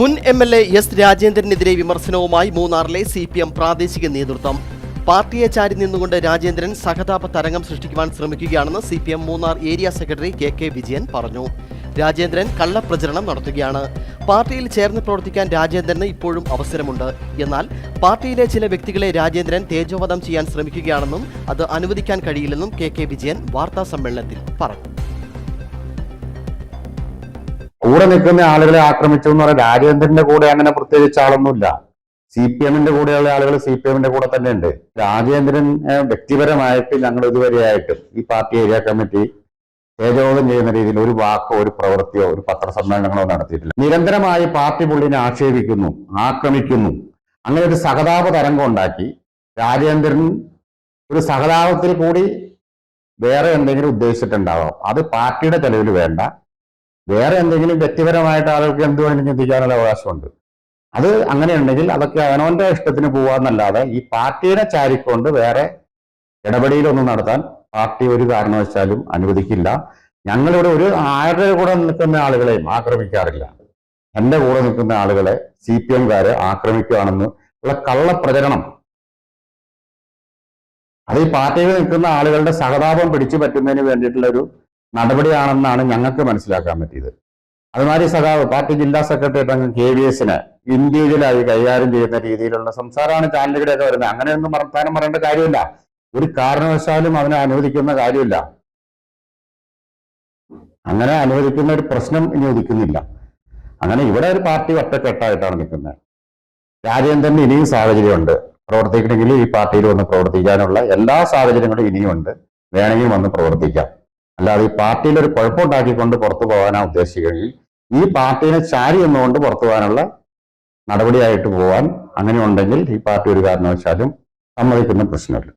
മുൻ M L A S രാജേന്ദ്രനെതിരെ വിമർശനവുമായി മൂന്നാറിലെ സി പി എം പ്രാദേശിക നേതൃത്വം. പാർട്ടിയെ ചാരി നിന്നുകൊണ്ട് രാജേന്ദ്രൻ സഹതാപ തരംഗം സൃഷ്ടിക്കുവാൻ ശ്രമിക്കുകയാണെന്ന് C P M Munnar area secretary K K Vijayan പറഞ്ഞു. രാജേന്ദ്രൻ കള്ളപ്രചരണം നടത്തുകയാണ്. പാർട്ടിയിൽ ചേർന്ന് പ്രവർത്തിക്കാൻ രാജേന്ദ്രന് ഇപ്പോഴും അവസരമുണ്ട്. എന്നാൽ പാർട്ടിയിലെ ചില വ്യക്തികളെ രാജേന്ദ്രൻ തേജോവധം ചെയ്യാൻ ശ്രമിക്കുകയാണെന്നും അത് അനുവദിക്കാൻ കഴിയില്ലെന്നും കെ കെ വിജയൻ വാർത്താ സമ്മേളനത്തിൽ പറഞ്ഞു. കൂടെ നിൽക്കുന്ന ആളുകളെ ആക്രമിച്ചു എന്ന് പറയാൻ രാജേന്ദ്രന്റെ കൂടെ അങ്ങനെ പ്രത്യേകിച്ച് ആളൊന്നുമില്ല. സി പി എമ്മിന്റെ കൂടെയുള്ള ആളുകൾ സി പി എമ്മിന്റെ കൂടെ തന്നെ ഉണ്ട് രാജേന്ദ്രൻ വ്യക്തിപരമായിട്ട് ഞങ്ങൾ ഇതുവരെയായിട്ട് ഈ പാർട്ടി ഏരിയ കമ്മിറ്റി തേജോധം ചെയ്യുന്ന രീതിയിൽ ഒരു വാക്കോ ഒരു പ്രവൃത്തിയോ ഒരു പത്രസമ്മേളനങ്ങളോ നടത്തിയിട്ടില്ല. നിരന്തരമായി പാർട്ടി പുള്ളിനെ ആക്ഷേപിക്കുന്നു ആക്രമിക്കുന്നു. അങ്ങനെ ഒരു സഹതാപ തരംഗം ഉണ്ടാക്കി. രാജേന്ദ്രൻ ഒരു സഹതാപത്തിൽ കൂടി വേറെ എന്തെങ്കിലും ഉദ്ദേശിച്ചിട്ടുണ്ടാവാം അത് പാർട്ടിയുടെ ചെലവിൽ വേണ്ട. വേറെ എന്തെങ്കിലും വ്യക്തിപരമായിട്ട് ആളുകൾക്ക് എന്ത് വേണമെങ്കിലും ചിന്തിക്കാനുള്ള അവകാശമുണ്ട്. അത് അങ്ങനെയുണ്ടെങ്കിൽ അതൊക്കെ അവനവന്റെ ഇഷ്ടത്തിന് പോവാന്നല്ലാതെ ഈ പാർട്ടിയെ ചാരിക്കൊണ്ട് വേറെ ഇടപെടലൊന്നും നടത്താൻ പാർട്ടി ഒരു കാരണവശാലും അനുവദിക്കില്ല. ഞങ്ങളിവിടെ ഒരു ആരുടെ കൂടെ നിൽക്കുന്ന ആളുകളെയും ആക്രമിക്കാറില്ല. എന്റെ കൂടെ നിൽക്കുന്ന ആളുകളെ സി പി എംകാരെ ആക്രമിക്കുകയാണെന്ന് ഉള്ള കള്ളപ്രചരണം. അത് ഈ പാർട്ടിയിൽ നിൽക്കുന്ന ആളുകളുടെ സഹതാപം പിടിച്ചു പറ്റുന്നതിന് വേണ്ടിയിട്ടുള്ള ഒരു നടപടിയാണെന്നാണ് ഞങ്ങൾക്ക് മനസ്സിലാക്കാൻ പറ്റിയത്. അതുമാതിരി സഖാവ് പാർട്ടി ജില്ലാ സെക്രട്ടറി അംഗം കെ വി എസിന് ഇൻഡിവിജ്വലായി കൈകാര്യം ചെയ്യുന്ന രീതിയിലുള്ള സംസാരമാണ് ചാനലുകളിലൊക്കെ വരുന്നത്. അങ്ങനെയൊന്നും വർത്താനം പറയേണ്ട കാര്യമില്ല. ഒരു കാരണവശാലും അവനെ അനുവദിക്കുന്ന കാര്യമില്ല. അങ്ങനെ അനുവദിക്കുന്ന ഒരു പ്രശ്നം ഇനി ഒതുക്കുന്നില്ല അങ്ങനെ ഇവിടെ ഒരു പാർട്ടി ഒറ്റക്കെട്ടായിട്ടാണ് നിൽക്കുന്നത്. രാജേന്ദ്രന് ഇനിയും സാഹചര്യമുണ്ട്. പ്രവർത്തിക്കണമെങ്കിൽ ഈ പാർട്ടിയിൽ വന്ന് പ്രവർത്തിക്കാനുള്ള എല്ലാ സാഹചര്യങ്ങളും ഇനിയുമുണ്ട്. വേണമെങ്കിൽ വന്ന് പ്രവർത്തിക്കാം. അല്ലാതെ ഈ പാർട്ടിയിൽ ഒരു കുഴപ്പമുണ്ടാക്കിക്കൊണ്ട് പുറത്തു പോകാനാ ഉദ്ദേശിക്കുകയെങ്കിൽ ഈ പാർട്ടീനെ ചാരി എന്നുകൊണ്ട് പുറത്തു പോകാനുള്ള നടപടിയായിട്ട് പോകാൻ അങ്ങനെ ഉണ്ടെങ്കിൽ ഈ പാർട്ടി ഒരു കാരണവശാലും സമ്മതിക്കുന്ന പ്രശ്നമില്ല.